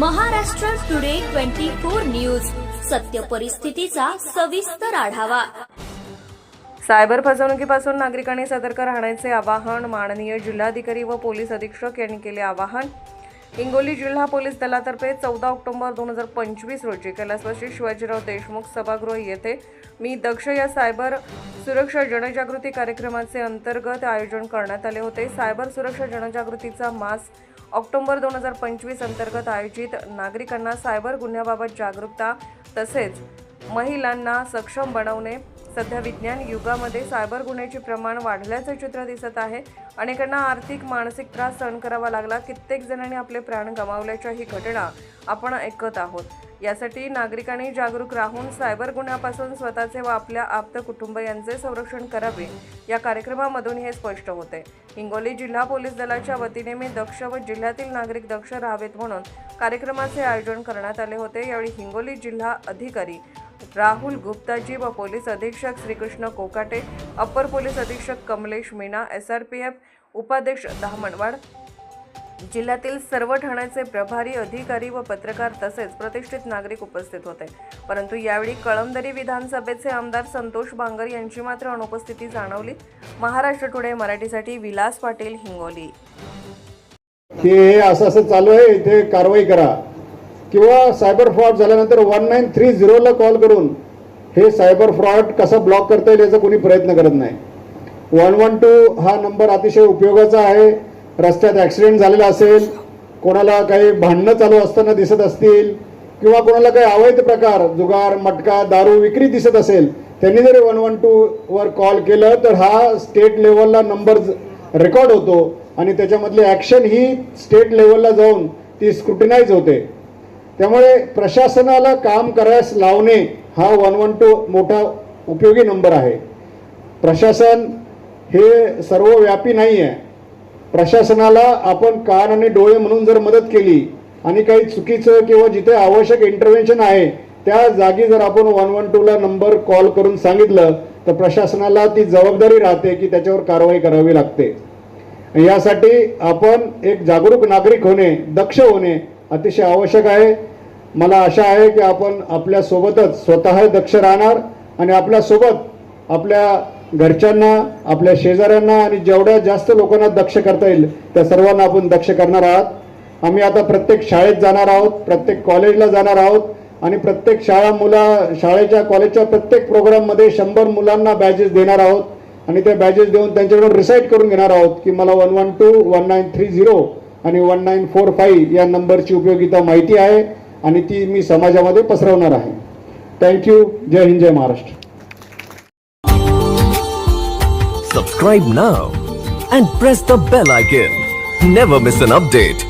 Maharashtra today twenty four news. सत्य परिस्थितीचा सविस्तर आढावा. सायबर फसवणुकीपासून नागरिकांनी सतर्क राहण्याचे आवाहन माननीय जिल्हाधिकारी व पोलीस अधीक्षक यांनी केले आवाहन. हिंगोली जिल्हा पोलीस दलातर्फे चौदा ऑक्टोबर दोन हजार पंचवीस रोजी कैलासवासी शिवाजीराव देशमुख सभागृह येथे मी दक्ष या सायबर सुरक्षा जनजागृती कार्यक्रमाचे अंतर्गत आयोजन करण्यात आले होते. सायबर सुरक्षा जनजागृतीचा मास ऑक्टोबर दोन हजार पंचवीस अंतर्गत आयोजित. नागरिकांना सायबर गुन्ह्याबाबत जागरूकता तसेच महिलांना सक्षम बनवणे सध्या विज्ञान युगामध्ये सायबर गुन्ह्याचे प्रमाण वाढल्याचं चित्र दिसत आहे. अनेकांना आर्थिक मानसिक त्रास सहन करावा लागला. कित्येक जणांनी आपले प्राण गमावल्याच्या ही घटना आपण ऐकत आहोत. यासाठी नागरिकांनी जागरूक राहून सायबर गुन्ह्यापासून स्वतःचे व आपल्या आप्त कुटुंबियांचे संरक्षण करावे. या कार्यक्रमामधून हे स्पष्ट होते. हिंगोली जिल्हा पोलीस दलाच्या वतीने मी दक्ष व जिल्ह्यातील नागरिक दक्ष राहावेत म्हणून कार्यक्रमाचे आयोजन करण्यात आले होते. यावेळी हिंगोली जिल्हा अधिकारी राहुल गुप्ताजी व पोलीस अधीक्षक श्रीकृष्ण कोकाटे अप्पर पोलीस अधीक्षक Kamlesh Meena S R P F उपाध्यक्ष धामणवाड. जिल्ह्यातील सर्व ठाण्याचे प्रभारी अधिकारी व पत्रकार तसेच प्रतिष्ठित नागरिक उपस्थित होते. परंतु यावेळी कळमदरी विधानसभेचे आमदार संतोष बांगर यांची मात्र अनुपस्थिती जाणवली. महाराष्ट्र टुडे मराठीसाठी विलास पाटील हिंगोली. हे असं असं चालू आहे. इथे कारवाई करा. किंवा सायबर फ्रॉड झाल्यानंतर वन नाईन थ्री झिरोला कॉल करून हे सायबर फ्रॉड कसा ब्लॉक करता येईल याचा कोणी प्रयत्न करत नाही. वन वन टू हा नंबर अतिशय उपयोगाचा आहे. रस्त्यात ॲक्सिडेंट झालेला असेल कोणाला काही भांडणं चालू असताना दिसत असतील किंवा कोणाला काही अवैध प्रकार जुगार मटका दारू विक्री दिसत असेल त्यांनी जरी वन वन टूवर कॉल केलं तर हा स्टेट लेवलला नंबर रेकॉर्ड होतो आणि त्याच्यामधली ॲक्शन ही स्टेट लेवलला जाऊन ती स्क्रुटिनाईज होते. त्यामुळे प्रशासनाला काम करायस लावणे हा वन वन टू मोठा उपयोगी नंबर आहे. प्रशासन हे सर्वव्यापी नाही आहे प्रशासनाला आपण कान आणि डोळे म्हणून जर मदत केली आणि काही चुकीचं किंवा जिथे आवश्यक इंटरव्हेन्शन आहे त्या जागी जर आपण वन वन टूला नंबर कॉल करून सांगितलं तर प्रशासनाला ती जबाबदारी राहते की त्याच्यावर कारवाई करावी लागते. यासाठी आपण एक जागरूक नागरिक होणे दक्ष होणे अतिशय आवश्यक आहे. मला आशा आहे की आपण आपल्यासोबतच स्वतः दक्ष राहणार आणि आपल्यासोबत आपल्या घरच्यांना आपल्या शेजाऱ्यांना आणि जेवढ्या जास्त लोकांना दक्ष करता येईल त्या सर्वांना आपण दक्ष करणार आहात. आम्ही आता प्रत्येक शाळेत जाणार आहोत प्रत्येक कॉलेजला जाणार आहोत आणि प्रत्येक शाळा मुला शाळेच्या कॉलेजच्या प्रत्येक प्रोग्राममध्ये शंभर मुलांना बॅजेस देणार आहोत. आणि त्या बॅजेस देऊन त्यांच्याकडून रिसाईट करून घेणार आहोत की मला one one two one nine three zero आणि वन नाईन फोर फाईव्ह या नंबरची उपयोगिता माहिती आहे आणि ती मी समाजामध्ये पसरवणार आहे. थँक्यू जय हिंद जय Maharashtra. Subscribe now and press the bell icon never miss an update